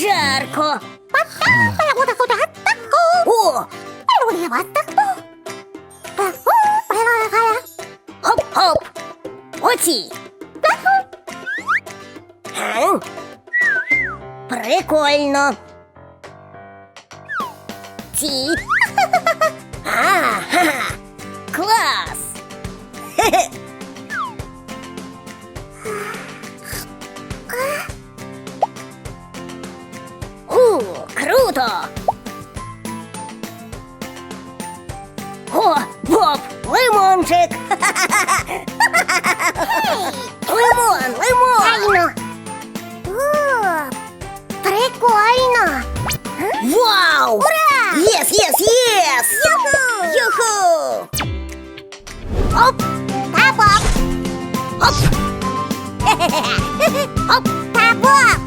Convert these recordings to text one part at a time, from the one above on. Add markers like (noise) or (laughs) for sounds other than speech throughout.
жарко. О, хоп-хоп. Оці. Прикольно. Ці. Ага. Клас. Хе-хе. Оп! Та боп! Оп! (laughs) Оп! Та боп!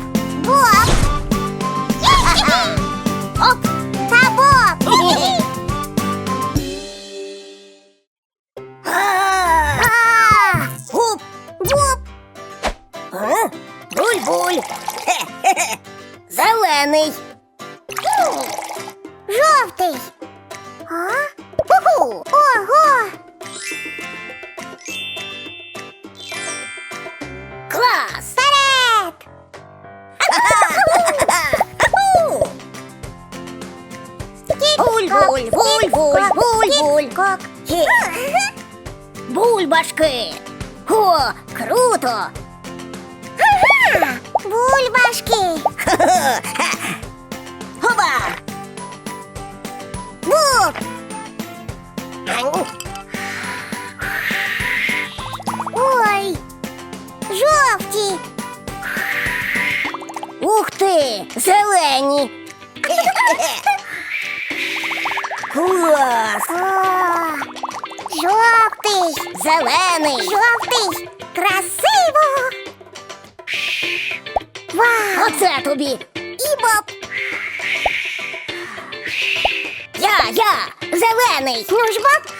Боп! (laughs) Оп! Та боп! (laughs) А! Гуп! Боп! А? Буль-буль! Хе-хе-хе. Зелений! Жовтий! А? Ого! Клас! Вперед! Буль-буль, буль-буль, буль-буль! Хе. Бульбашки! О, круто! Бульбашки! Хоба! Буп! Жовті! Ух ти! Зелені! Клас! Жовтий! Зелений! Жовтий! Красиво! Вау! Оце тобі! І боп! Я, я! Зелений! Ну ж боп!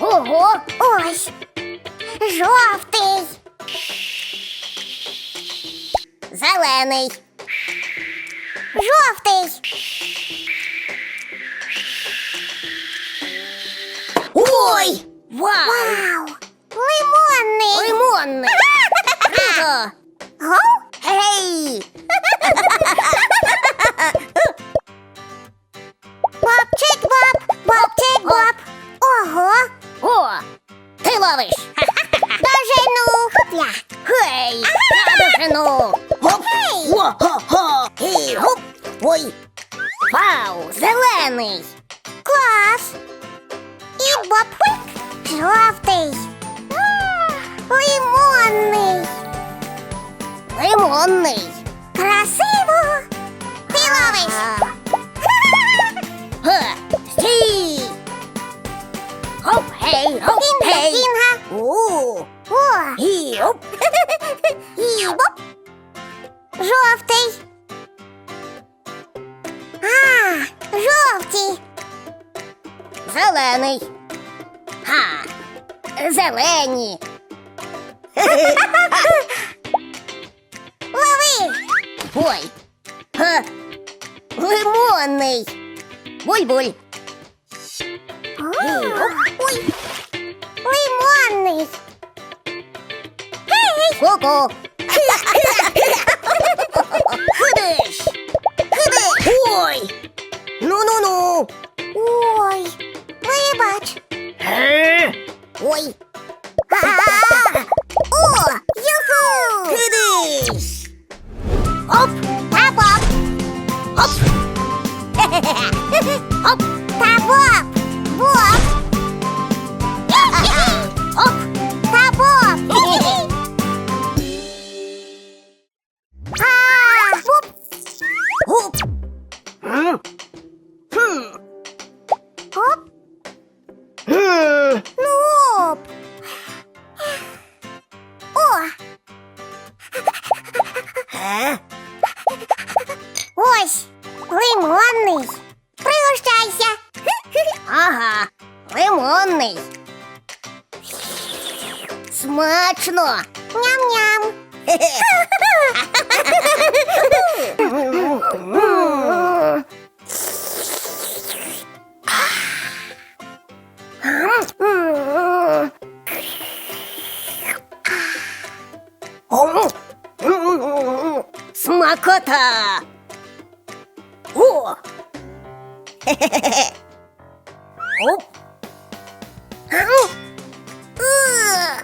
Ого! Ось! Жовтий! Зелений! Жовтий! Ой! Вау! Зелений! Клас! І боп! Жовтий! Лимонний! Лимонний! Красиво! Ти ловиш! Га! Стій! Гоп! Гей! Кінга, Гей! кінга! У! О! Гей! Гоп! І боп! (laughs) Жовтий! Зелений! Ха! Зелені! (laughs) Лови! Ой! Га! Лимонний! Буль-буль! Ой! Лимонний! (laughs) Ходиш! Ой! Оп! Оп! Та боп! Боп! Оп! Та боп! А! Боп! Гуп! Оп! Ну, оп! О! Е? Ось! Лимонный. Пригощайся. (laughs) Ага, Лимонный. Смачно. Ням-ням. (laughs) Смакота! О! Хе-хе-хе. Оп! Ау. Ух,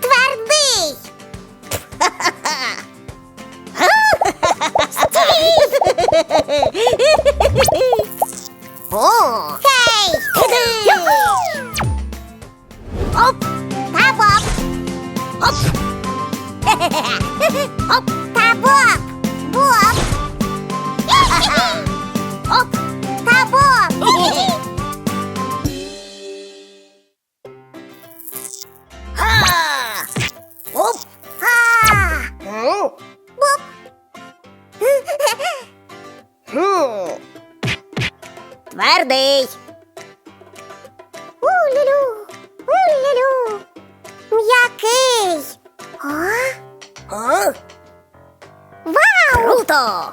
Твердий. О! Хей! Юху! Оп! Та Боб! Оп! Оп! Та хм. Твердий! У-лю-лю! У-лю-лю! М'який! А? О, Вау! круто!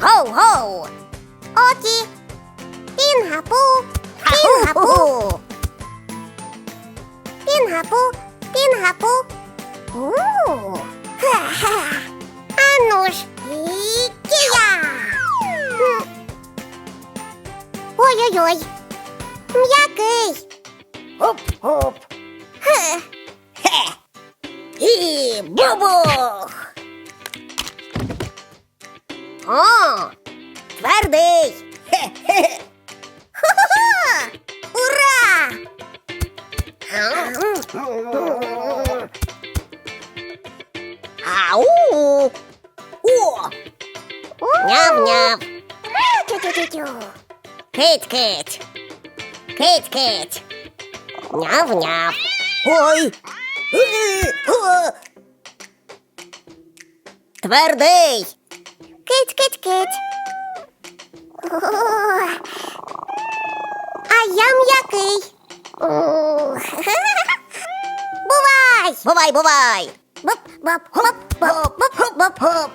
Гоу-гоу! Окі! Пінгапу! Пінгапу! Пінгапу! Пінгапу! У! Ха-ха! Ану ж! Кія! М. Ой-ой-ой! М'який! Оп-оп! Хе. Хе! І бубух! О! Твердий! Хе-хе! Кить-кить! Кить-кить! Няв-няв! Ой! Твердий! Кить-кить-кить. О, А я м'який. Бувай! Бувай, бувай! Боп, боп, боп, боп, боп, боп, боп. Хоп!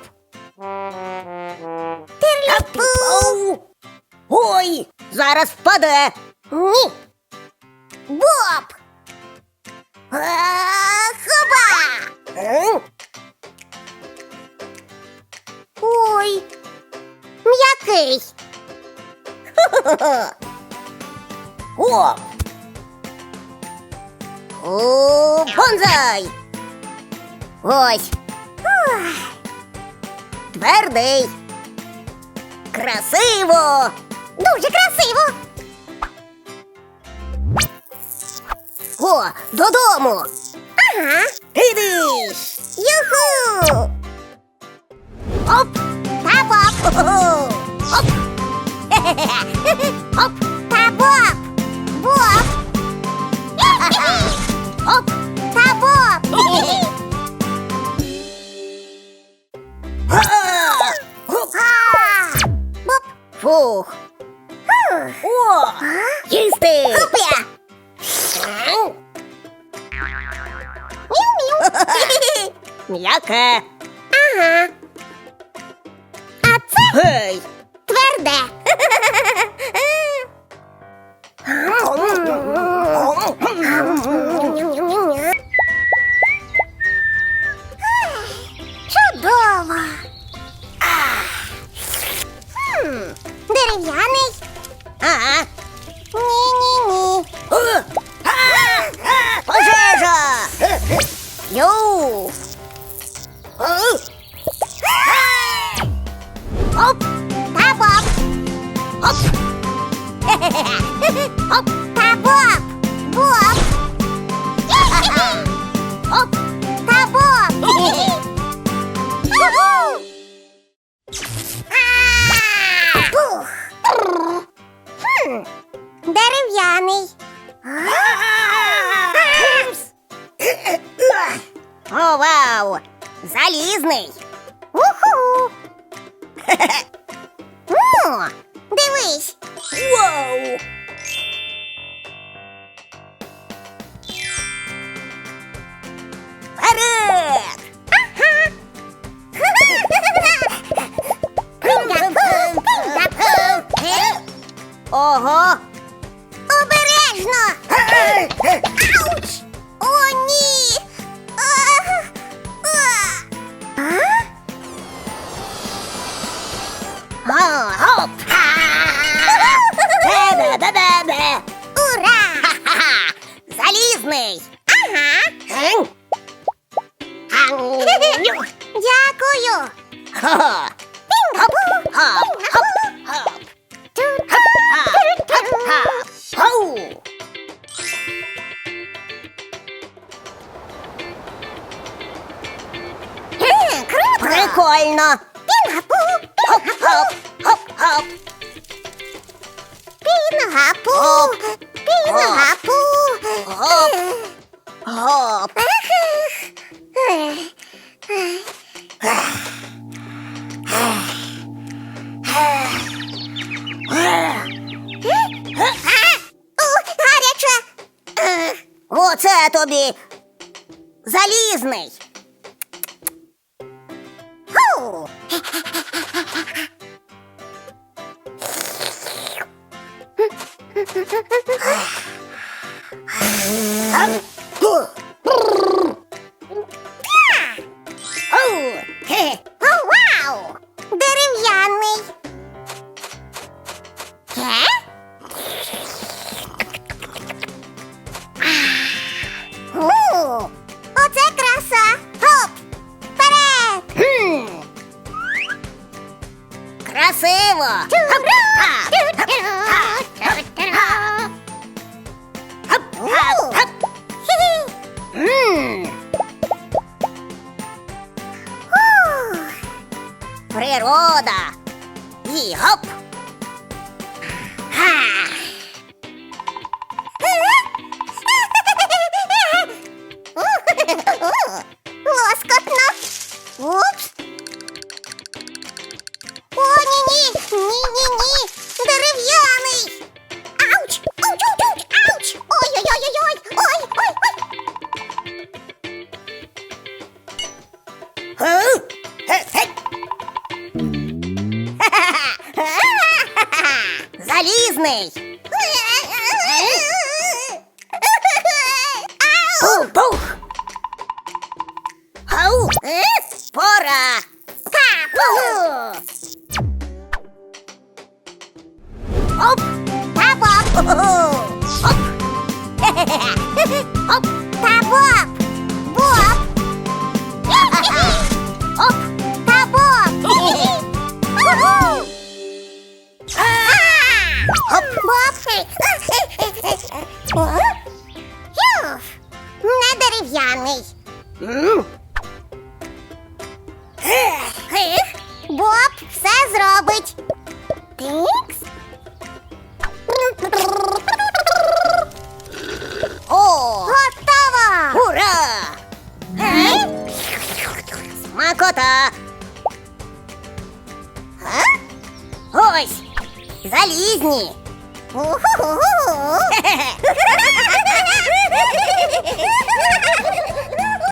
Тирліпу. Ой! Зараз впаде! Ні. Боп. А, Хоба. М? Ой. М'який. О! О, бонзай! Ось, твердий! Красиво! Дуже красиво. О, додому! Ага. Іди! Юху. Оп! Та боп. Оп! (laughs) Оп! Та боп. Боп. Оп! Фух! О! Їсти! Купля. Мяу-мяу. М'яке! Ага. А це Гей! тверде. Дерев'яний. О, вау! Залізний! Уху. О, дивись. Вау! Ого! Обережно. Ауч! О, ні! А, а. О! Ура! Залізний! Ага! Ген! Ан! Дякую! Хо! Прикольно! Пінгапу! Хоп! Хоп! Хоп! Хоп! Пінгапу! Пінгапу! Оп. Хоп! Гаряче! Оце тобі! Залізний! Huh? Природа! І гоп! Зробить. Тикс. О! Готово! Ура! Е? Смакота! А? Ось! Залізні! Хе-хе-хе! (laughs)